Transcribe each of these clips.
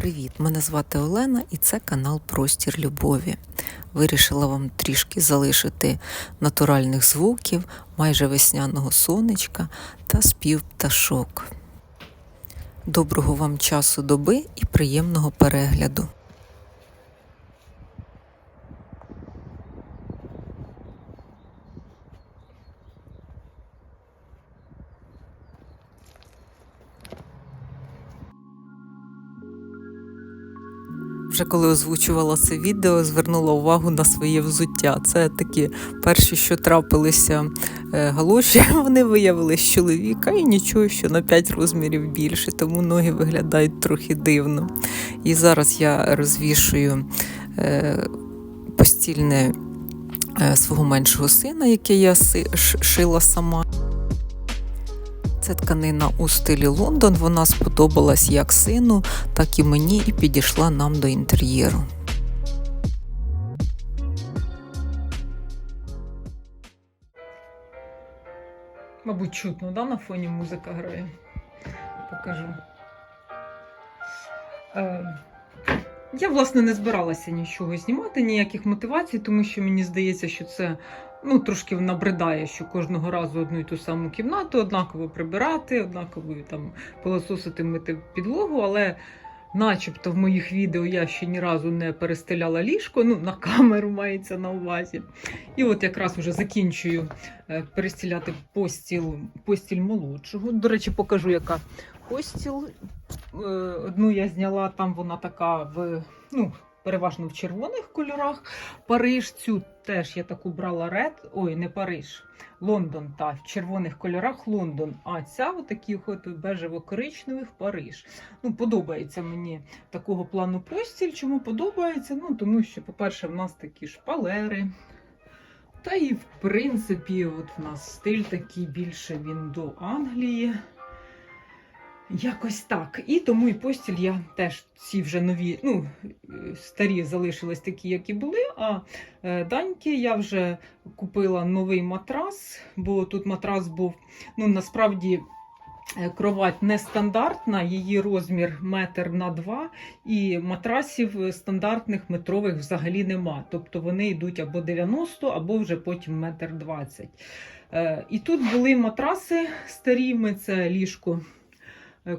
Привіт! Мене звати Олена і це канал Простір Любові. Вирішила вам трішки залишити натуральних звуків, майже весняного сонечка та спів пташок. Доброго вам часу доби і приємного перегляду. Озвучувала це відео, звернула увагу на своє взуття. Це такі перші, що трапилися е, галоші, вони виявились чоловіка і нічого, що на 5 розмірів більше, тому ноги виглядають трохи дивно. І зараз я розвішую е, постільне е, свого меншого сина, яке я шила сама. Це тканина у стилі Лондон. Вона сподобалась як сину, так і мені, і підійшла нам до інтер'єру. Мабуть, чутно, да, на фоні музика грає. Покажу. Е, я, власне, не збиралася нічого знімати, ніяких мотивацій, тому що мені здається, що це ну, трошки набридає, що кожного разу одну і ту саму кімнату однаково прибирати, однаково там пилососити мити підлогу, але начебто в моїх відео я ще ні разу не перестеляла ліжко, ну, на камеру мається на увазі. І от якраз вже закінчую е, перестіляти постіл, постіль молодшого. До речі, покажу, яка постіл. Е, Одну я зняла, там вона така в ну, переважно в червоних кольорах. Париж, цю теж я таку брала ред. Ой, не Париж, Лондон, та в червоних кольорах Лондон. А ця в таких от бежево-коричневих Париж. Ну, подобається мені такого плану постіль. Чому подобається? Ну, тому що, по-перше, в нас такі шпалери. Та і в принципі, от в нас стиль такий більше він до Англії. Якось так. І тому і постіль я теж ці вже нові, ну, старі залишились такі, як і були. А е, даньки я вже купила новий матрас, бо тут матрас був, ну, насправді. е, Кровать нестандартна, її розмір метр на два, і матрасів стандартних метрових взагалі нема. Тобто вони йдуть або 90, або вже потім метр 20. Е, І тут були матраси старі, ми це ліжко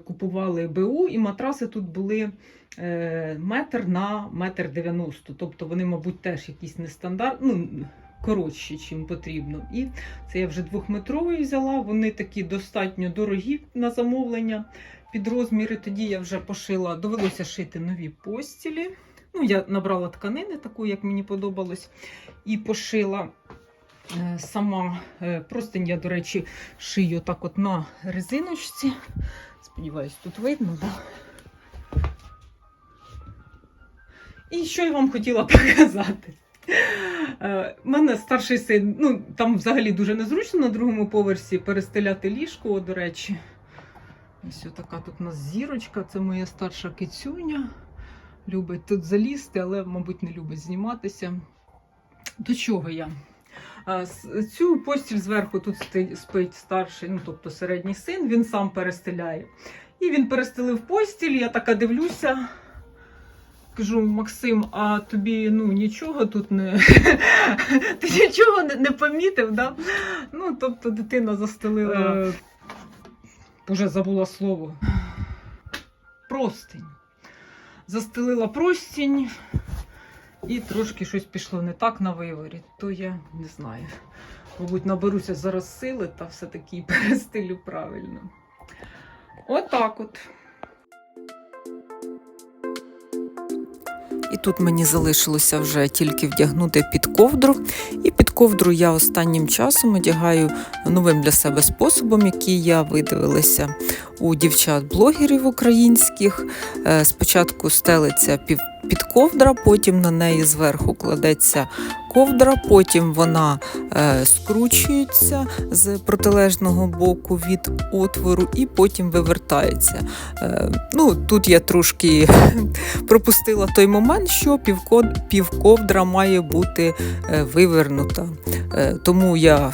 купували БУ, і матраси тут були е, метр на метр 90. Тобто вони, мабуть, теж якісь нестандартні, ну, коротші, чим потрібно. І це я вже двохметровий взяла. Вони такі достатньо дорогі на замовлення під розміри. Тоді я вже пошила, довелося шити нові постілі. Ну, я набрала тканини, таку, як мені подобалось, і пошила е, сама е, простинь я, до речі, шию так от на резиночці. Сподіваюсь, тут видно, так? Да? І що я вам хотіла показати? Е, У мене старший син, ну там взагалі дуже незручно на другому поверсі перестеляти ліжко, до речі. Ось така тут у нас зірочка, це моя старша кицюня. Любить тут залізти, але, мабуть, не любить зніматися. До чого я? Цю постіль зверху тут спить старший, ну тобто середній син, він сам перестеляє. І він перестелив постіль, я така дивлюся. Кажу, Максим, а тобі ну нічого тут не ти нічого не, не помітив, да? Ну, тобто дитина застелила. Е... Уже забула слово. Простінь. Застелила простінь, і трошки щось пішло не так на виворі, то я не знаю. Мабуть, наберуся зараз сили та все-таки перестилю правильно. Отак от. І тут мені залишилося вже тільки вдягнути під ковдру. І під ковдру я останнім часом одягаю новим для себе способом, який я видивилася у дівчат-блогерів українських. Е, Спочатку стелиться пів- під ковдра, потім на неї зверху кладеться ковдра, потім вона е, скручується з протилежного боку від отвору і потім вивертається. Е, ну, тут я трошки пропустила той момент, що півковдра має бути е, вивернута. Е, тому я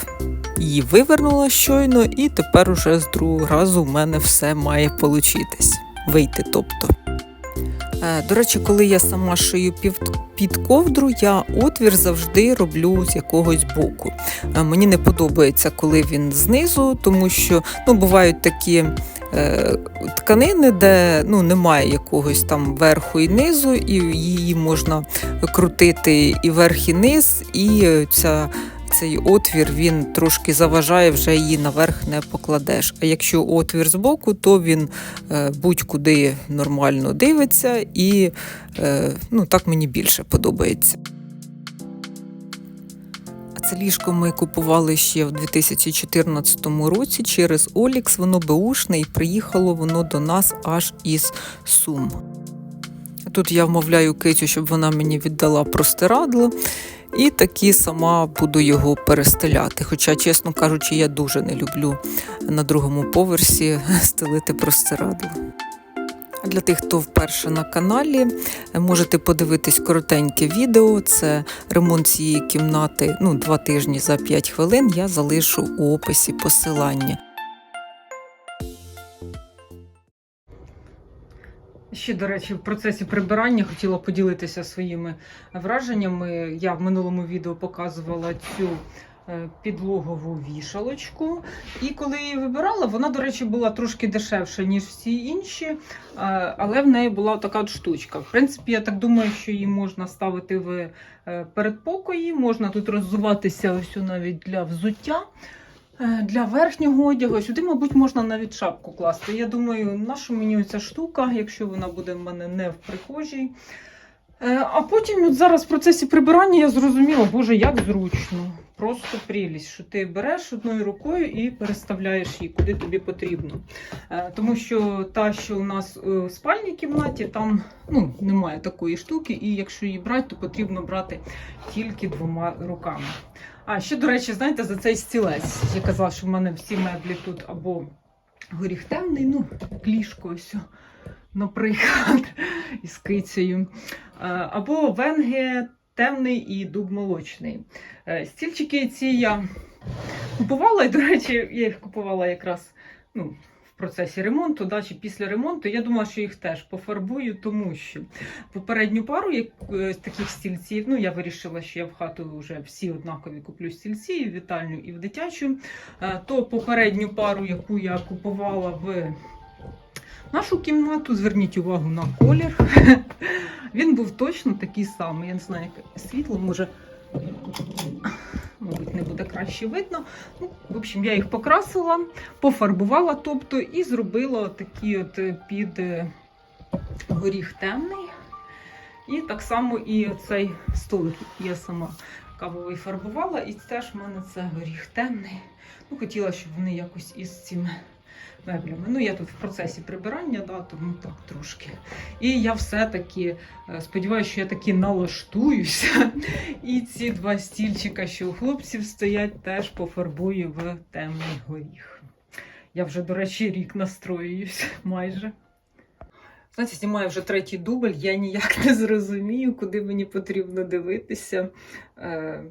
її вивернула щойно, і тепер уже з другого разу в мене все має получитись. Вийти, тобто. Е, До речі, коли я сама шию під ковдру, я отвір завжди роблю з якогось боку. Е, Мені не подобається, коли він знизу, тому що ну, бувають такі е, тканини, де ну, немає якогось там верху і низу, і її можна крутити і верх, і низ, і ця. Цей отвір він трошки заважає, вже її наверх не покладеш. А якщо отвір збоку, то він е, будь-куди нормально дивиться, і е, ну, так мені більше подобається. Це ліжко ми купували ще в 2014 році через Олікс. Воно беушне і приїхало воно до нас аж із Сум. Тут я вмовляю Китю, щоб вона мені віддала простирадло. І таки сама буду його перестеляти. Хоча, чесно кажучи, я дуже не люблю на другому поверсі стелити простирадло. Для тих, хто вперше на каналі, можете подивитись коротеньке відео. Це ремонт цієї кімнати ну, два тижні за 5 хвилин. Я залишу у описі посилання. Ще, до речі, в процесі прибирання хотіла поділитися своїми враженнями. Я в минулому відео показувала цю е, підлогову вішалочку. І коли її вибирала, вона, до речі, була трошки дешевша, ніж всі інші, е, але в неї була така от штучка. В принципі, я так думаю, що її можна ставити в е, передпокої, можна тут роззуватися ось навіть для взуття. Е, Для верхнього одягу сюди, мабуть, можна навіть шапку класти. Я думаю, наша мені ця штука, якщо вона буде в мене не в прихожій. Е, А потім, от зараз в процесі прибирання, я зрозуміла, боже, як зручно. Просто прелість, що ти береш одною рукою і переставляєш її, куди тобі потрібно. Е, Тому що та, що у нас в спальній кімнаті, там ну, немає такої штуки, і якщо її брати, то потрібно брати тільки двома руками. А ще, до речі, знаєте, за цей стілець. Я казала, що в мене всі меблі тут або горіх темний, ну, ліжко ось, наприклад, із кицею. Е, Або венге темний і дуб молочний. Е, Стільчики ці я купувала, і, до речі, я їх купувала якраз ну, процесі ремонту, да, чи після ремонту. Я думала, що їх теж пофарбую, тому що попередню пару як, е, таких стільців, ну я вирішила, що я в хату вже всі однакові куплю стільці, і в вітальню, і в дитячу. Е, То попередню пару, яку я купувала в нашу кімнату, зверніть увагу на колір. Він був точно такий самий. Я не знаю, яке світло може. Мабуть, не буде краще видно. Ну, в общем, я їх покрасила, пофарбувала, тобто, і зробила такі от е, під е, горіх темний. І так само і цей столик я сама кавовий фарбувала, і теж в мене це горіх темний. Ну, хотіла, щоб вони якось із цими меблями. Ну, я тут в процесі прибирання, да, тому так трошки. І я все-таки е, сподіваюся, що я таки налаштуюся. І ці два стільчика, що у хлопців стоять, теж пофарбую в темний горіх. Я вже, до речі, рік настроююсь майже. Знаєте, знімаю вже третій дубль, я ніяк не зрозумію, куди мені потрібно дивитися, е,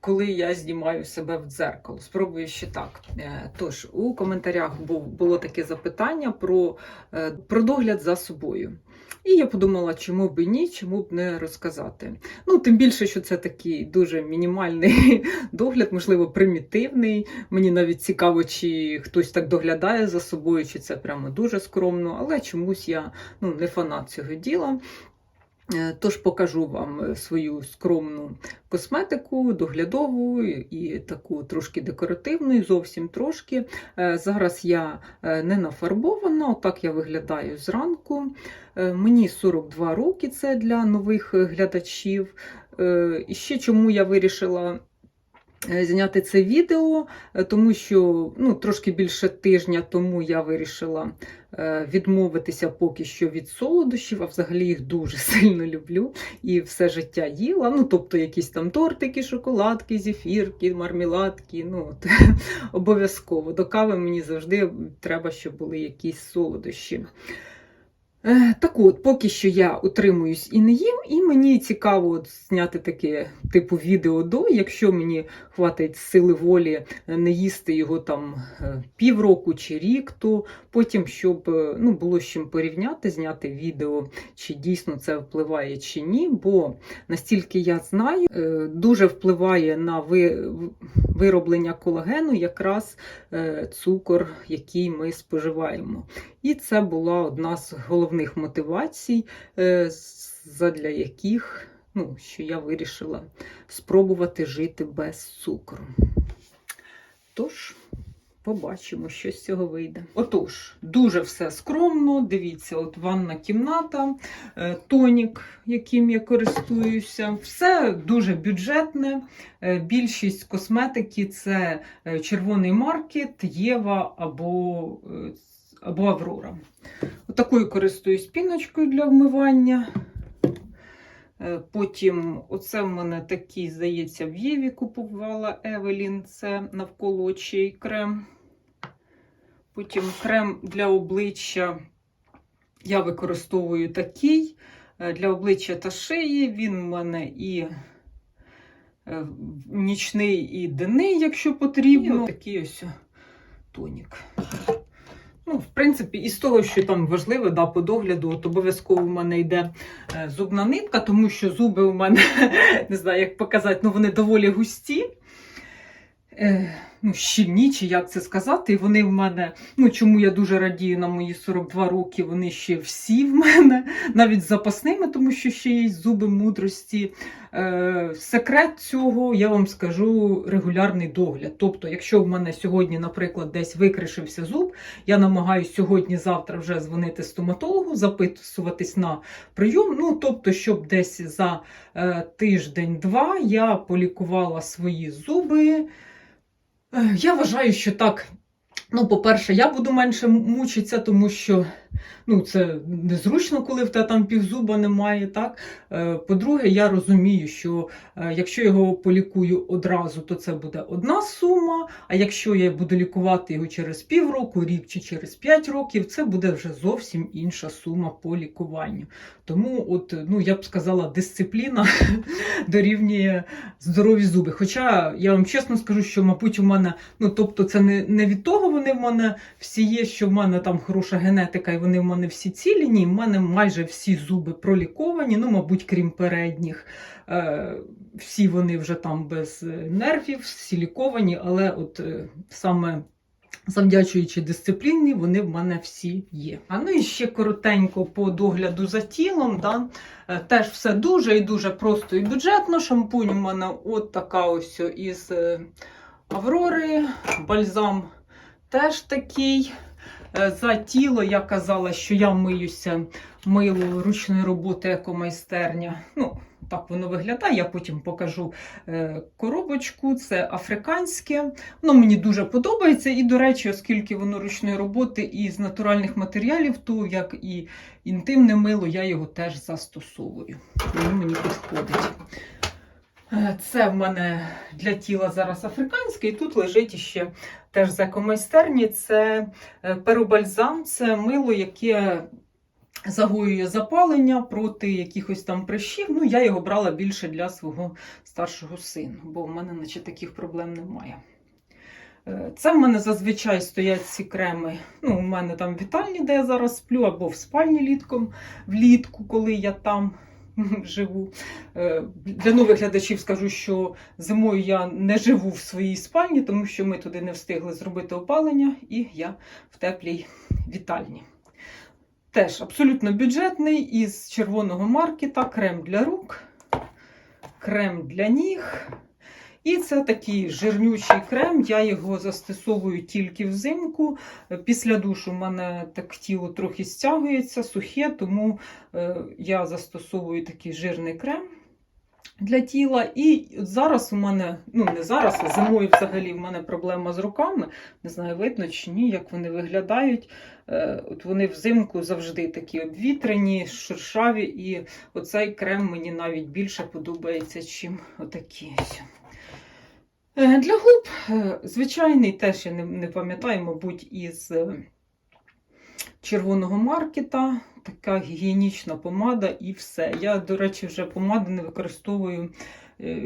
коли я знімаю себе в дзеркало. Спробую ще так. Е, Тож, у коментарях було таке запитання про, е, про догляд за собою. І я подумала, чому б і ні, чому б не розказати. Ну, тим більше, що це такий дуже мінімальний догляд, можливо, примітивний. Мені навіть цікаво, чи хтось так доглядає за собою, чи це прямо дуже скромно, але чомусь я ну, не фанат цього діла. Тож покажу вам е, свою скромну косметику, доглядову і таку трошки декоративну, і зовсім трошки. Е, Зараз я е, не нафарбована, отак я виглядаю зранку. Мені 42 роки, це для нових глядачів. І ще чому я вирішила зняти це відео, тому що ну, трошки більше тижня тому я вирішила відмовитися поки що від солодощів, а взагалі їх дуже сильно люблю і все життя їла. Ну, тобто якісь там тортики, шоколадки, зефірки, мармеладки. Ну, от, обов'язково. До кави мені завжди треба, щоб були якісь солодощі. Е, Так от, поки що я утримуюсь і не їм, і мені цікаво от зняти таке типу відео до, якщо мені хватить сили волі е, не їсти його там е, півроку чи рік, то потім, щоб ну, було з чим порівняти, зняти відео, чи дійсно це впливає чи ні. Бо настільки я знаю, дуже впливає на вироблення колагену якраз цукор, який ми споживаємо. І це була одна з головних мотивацій, е, задля яких ну, що я вирішила спробувати жити без цукру. Тож, побачимо, що з цього вийде. Отож, дуже все скромно. Дивіться, от ванна кімната, е, тонік, яким я користуюся. Все дуже бюджетне. Е, Більшість косметики це червоний маркет, Єва або, або Аврора. Отакою користуюсь піночкою для вмивання. Е, Потім, оце в мене такий, здається, в Єві купувала Евелін, це навколо очей крем. Потім крем для обличчя я використовую такий е, для обличчя та шиї. Він в мене і е, нічний, і денний, якщо потрібно. І такий ось тонік. Ну, в принципі, із того, що там важливо, да, по догляду, от обов'язково в мене йде е, зубна нитка, тому що зуби у мене, не знаю, як показати, ну вони доволі густі. Е, ну, щільні, чи як це сказати. І вони в мене, ну чому я дуже радію на мої 42 роки, вони ще всі в мене, навіть запасними, тому що ще є зуби мудрості. Е, секрет цього, я вам скажу, регулярний догляд. Тобто, якщо в мене сьогодні, наприклад, десь викришився зуб, я намагаюся сьогодні-завтра вже дзвонити стоматологу, записуватись на прийом. Ну, тобто, щоб десь за е, тиждень-два я полікувала свої зуби. Я вважаю, що так. Ну, по-перше, я буду менше мучитися, тому що ну, це незручно, коли в тебе там півзуба немає. Так? Е, По-друге, я розумію, що е, якщо його полікую одразу, то це буде одна сума. А якщо я буду лікувати його через півроку, рік чи через 5 років, це буде вже зовсім інша сума по лікуванню. Тому, от, ну, я б сказала, дисципліна дорівнює здорові зуби. Хоча я вам чесно скажу, що, мабуть, у мене, ну тобто, це не, не від того вони в мене всі є, що в мене там хороша генетика, і вони в мене всі цілі. Ні, в мене майже всі зуби проліковані, ну, мабуть, крім передніх. Е, всі вони вже там без е, нервів, всі ліковані, але от е, саме. Завдячуючи дисципліні, вони в мене всі є. А ну і ще коротенько по догляду за тілом. Да? Теж все дуже і дуже просто і бюджетно. Шампунь у мене от така ось із Аврори, бальзам теж такий. Е, За тіло я казала, що я миюся мило ручної роботи екомайстерня. Ну, так воно виглядає. Я потім покажу е, коробочку. Це африканське. Воно мені дуже подобається. І, до речі, оскільки воно ручної роботи і з натуральних матеріалів, то як і інтимне мило, я його теж застосовую. Воно мені підходить. Це в мене для тіла зараз африканське, і тут лежить іще теж з екомайстерні. Це е, перобальзам, це мило, яке загоює запалення проти якихось там прищів. Ну, я його брала більше для свого старшого сина, бо в мене наче таких проблем немає. Е, Це в мене зазвичай стоять ці креми. Ну, у мене там вітальні, де я зараз сплю, або в спальні літком, влітку, коли я там живу. Е, Для нових глядачів скажу, що зимою я не живу в своїй спальні, тому що ми туди не встигли зробити опалення, і я в теплій вітальні. Теж абсолютно бюджетний із червоного маркета, крем для рук, крем для ніг. І це такий жирнючий крем. Я його застосовую тільки взимку. Після душу в мене так тіло трохи стягується, сухе, тому е, я застосовую такий жирний крем для тіла. І зараз у мене, ну не зараз, а зимою взагалі в мене проблема з руками. Не знаю, видно чи ні, як вони виглядають. Е, От вони взимку завжди такі обвітрені, шершаві, і оцей крем мені навіть більше подобається, чим отакі. Е, Для губ е, звичайний теж я не, пам'ятаю, мабуть, із е, червоного маркета, така гігієнічна помада і все. Я, до речі, вже помади не використовую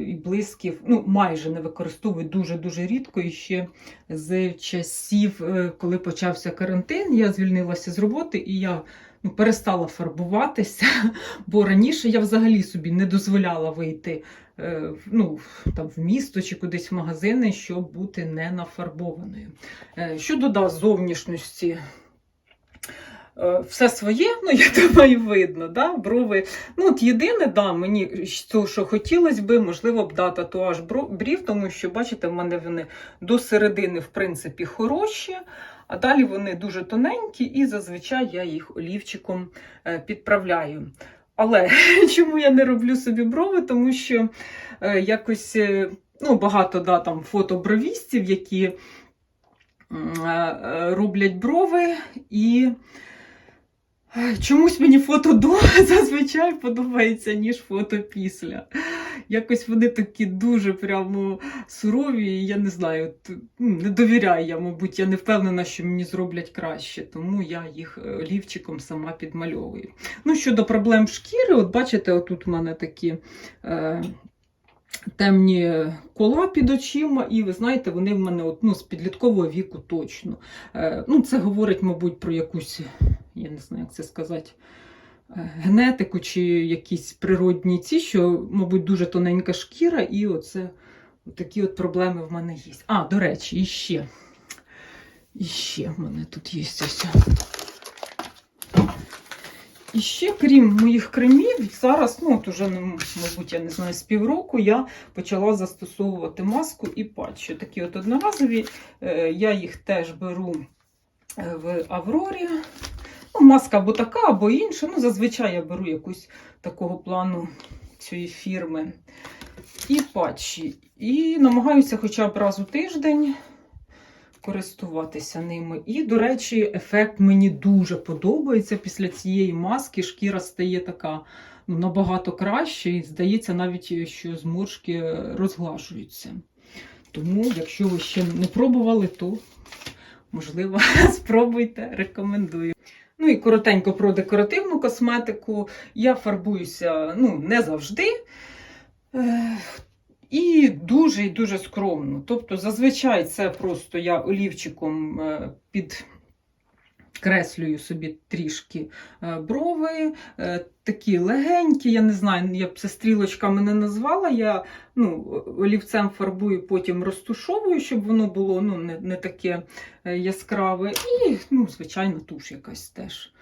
і блисків, ну майже не використовую дуже-дуже рідко. І ще з часів, коли почався карантин, я звільнилася з роботи і я ну, перестала фарбуватися, бо раніше я взагалі собі не дозволяла вийти ну, там, в місто чи кудись в магазини, щоб бути не нафарбованою. Е, Щодо зовнішності. е, Все своє, ну я думаю, видно, да? брови. Ну, от єдине, да, мені то, що хотілося би, можливо, б да, татуаж брів, тому що, бачите, в мене вони до середини, в принципі, хороші, а далі вони дуже тоненькі, і зазвичай я їх олівчиком е, підправляю. Але чому я не роблю собі брови? Тому що е, якось е, ну, багато да, там, фотобровістів, які е, е, роблять брови, і е, чомусь мені фото до зазвичай подобається, ніж фото після. Якось вони такі дуже прямо сурові, і я не знаю, ну, не довіряю я, мабуть, я не впевнена, що мені зроблять краще, тому я їх е, олівчиком сама підмальовую. Ну, щодо проблем шкіри, от бачите, отут у мене такі е, темні кола під очима, і ви знаєте, вони в мене от, ну, з підліткового віку точно. Е, ну, це говорить, мабуть, про якусь, я не знаю, як це сказати. Генетику чи якісь природні ці, що, мабуть, дуже тоненька шкіра, і оце такі от проблеми в мене є. А, до речі, іще. Іще в мене тут є ось. І ще, крім моїх кремів, зараз, ну от уже, ну, мабуть, я не знаю, з півроку я почала застосовувати маску і патчі. Такі от одноразові. Е, Я їх теж беру е, в Аврорі. Ну, маска або така, або інша. Ну, зазвичай я беру якусь такого плану цієї фірми. І патчі. І намагаюся хоча б раз у тиждень користуватися ними. І, до речі, ефект мені дуже подобається. Після цієї маски шкіра стає така ну, набагато краще, і здається навіть, що зморшки розглажуються. Тому, якщо ви ще не пробували, то можливо спробуйте, рекомендую. Ну і коротенько про декоративну косметику. Я фарбуюся ну, не завжди. Е, і дуже і дуже скромно. Тобто, зазвичай це просто я олівчиком е, підкреслюю собі трішки е, брови, е, такі легенькі, я не знаю, я б це стрілочками не назвала. Я ну, олівцем фарбую, потім розтушовую, щоб воно було ну, не, не таке е, яскраве. І, ну, звичайно, туш якась теж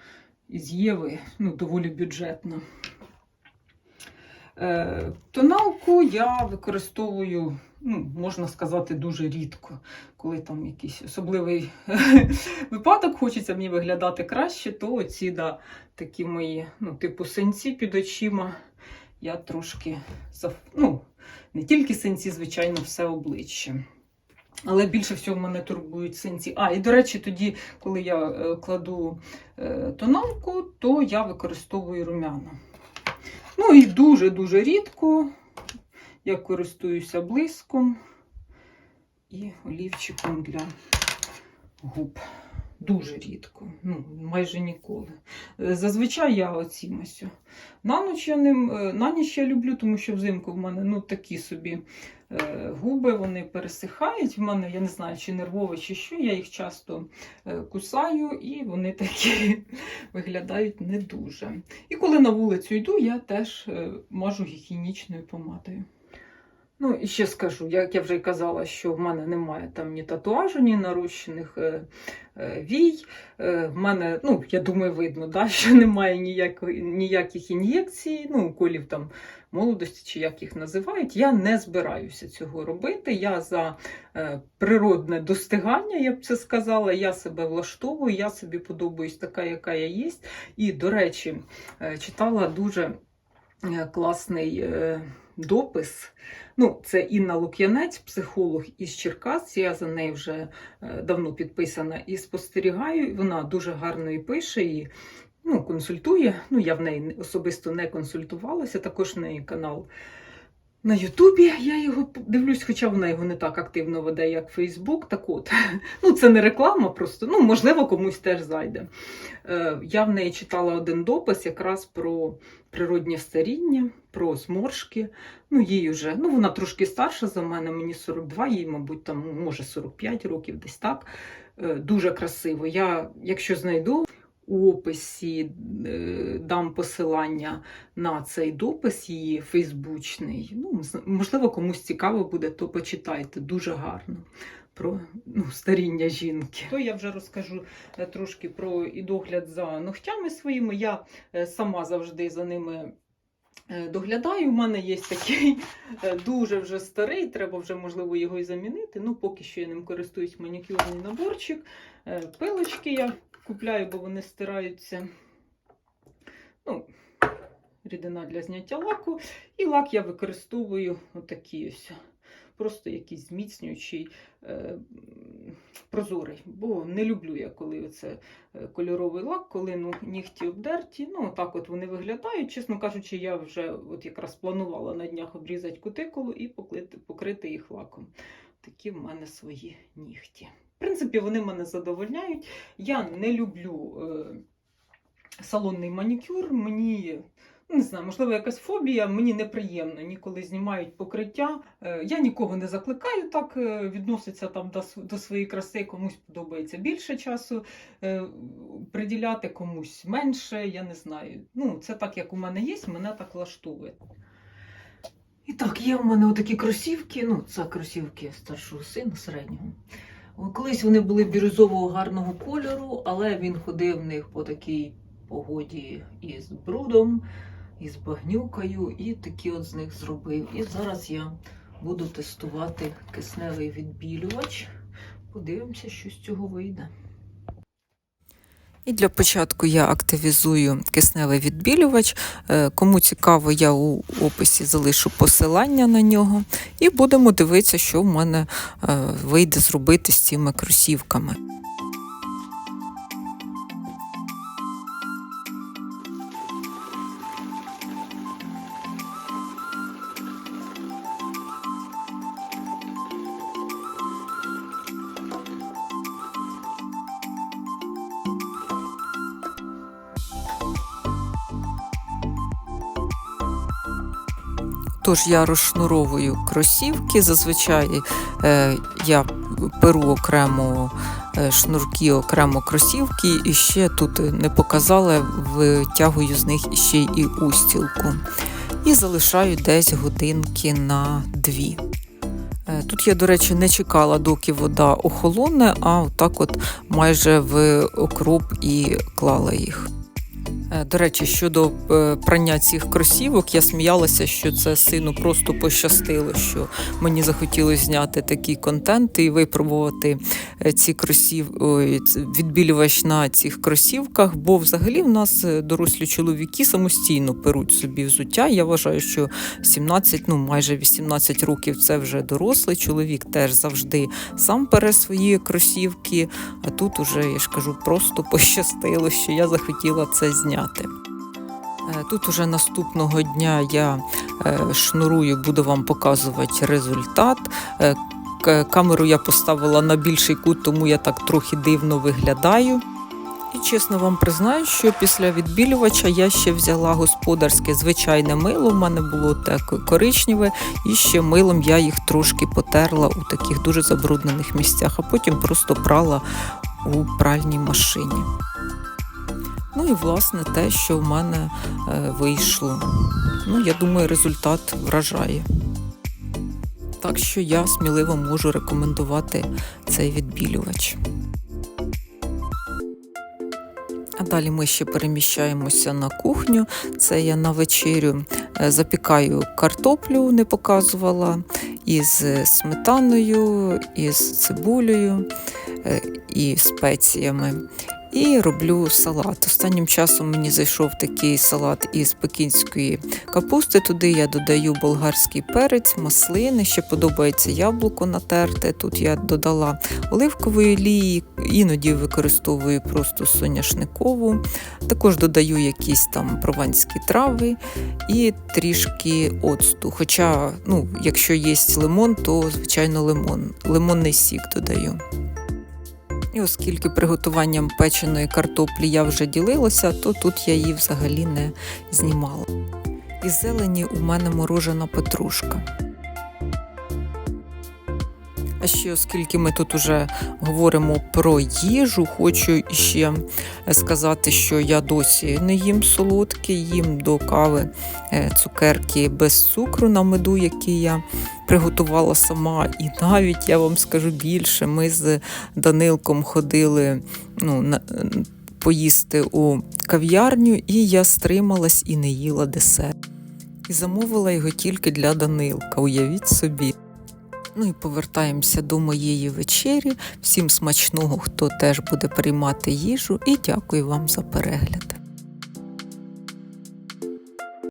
із Єви, ну, доволі бюджетна. Тоналку я використовую, ну, можна сказати, дуже рідко, коли там якийсь особливий випадок, хочеться мені виглядати краще, то оці да, такі мої, ну, типу синці під очима. Я трошки ну, не тільки синці, звичайно, все обличчя. Але більше всього мене турбують синці. А, і до речі, тоді, коли я е, кладу е, тоналку, то я використовую румяна. Ну і дуже-дуже рідко я користуюся блиском і олівчиком для губ. Дуже рідко, ну, майже ніколи. Е, Зазвичай я оцім. На ніч я, ним, е, на ніч я люблю, тому що взимку в мене ну, такі собі е, губи, вони пересихають. В мене, я не знаю, чи нервове, чи що, я їх часто е, кусаю, і вони такі виглядають не дуже. І коли на вулицю йду, я теж е, мажу гігієнічною помадою. Ну, і ще скажу, як я вже й казала, що в мене немає там ні татуажу, ні нарощених е, е, вій. Е, в мене, ну, я думаю, видно, да, що немає ніякої, ніяких ін'єкцій, ну, уколів там молодості, чи як їх називають. Я не збираюся цього робити. Я за природне достигання, я б це сказала. Я себе влаштовую, я собі подобаюсь така, яка я є. І, до речі, читала дуже класний допис. Ну, це Інна Лук'янець, психолог із Черкас. Я за нею вже е, давно підписана і спостерігаю. Вона дуже гарно і пише і ну, консультує. Ну, я в неї особисто не консультувалася, також в неї канал на Ютубі. Я його дивлюсь, хоча вона його не так активно веде, як Фейсбук. Так от, ну це не реклама, просто ну можливо комусь теж зайде. Е, я в неї читала один допис якраз про природнє старіння, про зморшки. Ну, їй вже, ну вона трошки старша за мене, мені 42, їй, мабуть, там може 45 років, десь так. Е, дуже красиво. Я, якщо знайду у описі, е, дам посилання на цей допис її фейсбучний. Ну, можливо, комусь цікаво буде, то почитайте. Дуже гарно. Про ну, старіння жінки. То я вже розкажу е, трошки про і догляд за ногтями своїми. Я е, сама завжди за ними доглядаю. У мене є такий е, дуже вже старий, треба вже, можливо, його і замінити. Ну, поки що я ним користуюсь манікюрний наборчик. Е, Пилочки я купляю, бо вони стираються. Ну, рідина для зняття лаку. І лак я використовую отакий ось. Просто якийсь зміцнюючий, е, прозорий. Бо не люблю я, коли це кольоровий лак, коли ну, нігті обдерті. Ну, так от вони виглядають. Чесно кажучи, я вже от якраз планувала на днях обрізати кутикулу і покрити їх лаком. Такі в мене свої нігті. В принципі, вони мене задовольняють. Я не люблю е, салонний манікюр. Мені не знаю, можливо, якась фобія. Мені неприємно, ніколи знімають покриття. Е, Я нікого не закликаю так е, відноситься там до, своєї краси. Комусь подобається більше часу е, приділяти, комусь менше. Я не знаю. Ну, це так, як у мене є, мене так влаштовує. І так, є у мене отакі кросівки. Ну, це кросівки старшого сина середнього. Колись вони були бірюзового гарного кольору, але він ходив в них по такій погоді із брудом, із багнюкою, і такі от з них зробив. І зараз я буду тестувати кисневий відбілювач. Подивимося, що з цього вийде. І для початку я активізую кисневий відбілювач. Е, Кому цікаво, я у описі залишу посилання на нього. І будемо дивитися, що в мене е, вийде зробити з цими кросівками. Тож я розшнуровую кросівки. Зазвичай е, я беру окремо е, шнурки, окремо кросівки, і ще тут не показала, витягую з них ще і устілку. І залишаю десь годинки на дві. Е, Тут я, до речі, не чекала, доки вода охолоне, а отак от майже в окроп і клала їх. Е, До речі, щодо е, прання цих кросівок, я сміялася, що це сину просто пощастило, що мені захотілося зняти такий контент і випробувати е, ці кросів... Відбілювач на цих кросівках. Бо взагалі в нас дорослі чоловіки самостійно перуть собі взуття. Я вважаю, що 17, ну майже 18 років це вже дорослий чоловік, теж завжди сам пере свої кросівки. А тут уже, я ж кажу, просто пощастило, що я захотіла це зняти. Е, Тут уже наступного дня я е, шнурую, буду вам показувати результат. Е, Камеру я поставила на більший кут, тому я так трохи дивно виглядаю. І чесно вам признаю, що після відбілювача я ще взяла господарське звичайне мило. У мене було так коричневе, і ще милом я їх трошки потерла у таких дуже забруднених місцях, а потім просто прала у пральній машині. Ну і власне те, що в мене е, вийшло. Ну, я думаю, результат вражає. Так що я сміливо можу рекомендувати цей відбілювач. А далі ми ще переміщаємося на кухню. Це я на вечерю е, запікаю картоплю, не показувала, із сметаною, із цибулею е, і спеціями. І роблю салат. Останнім часом мені зайшов такий салат із пекінської капусти. Туди я додаю болгарський перець, маслини, ще подобається яблуко натерте. Тут я додала оливкової олії, іноді використовую просто соняшникову. Також додаю якісь там прованські трави і трішки оцту. Хоча, ну, якщо є лимон, то звичайно лимон. Лимонний сік додаю. І оскільки приготуванням печеної картоплі я вже ділилася, то тут я її взагалі не знімала. І зелені у мене морожена петрушка. А ще, оскільки ми тут уже говоримо про їжу, хочу ще сказати, що я досі не їм солодке, їм до кави е, цукерки без цукру на меду, які я приготувала сама. І навіть я вам скажу більше, ми з Данилком ходили ну, на, поїсти у кав'ярню, і я стрималась і не їла десерт. І замовила його тільки для Данилка, уявіть собі. Ну і повертаємося до моєї вечері. Всім смачного, хто теж буде приймати їжу, і дякую вам за перегляд.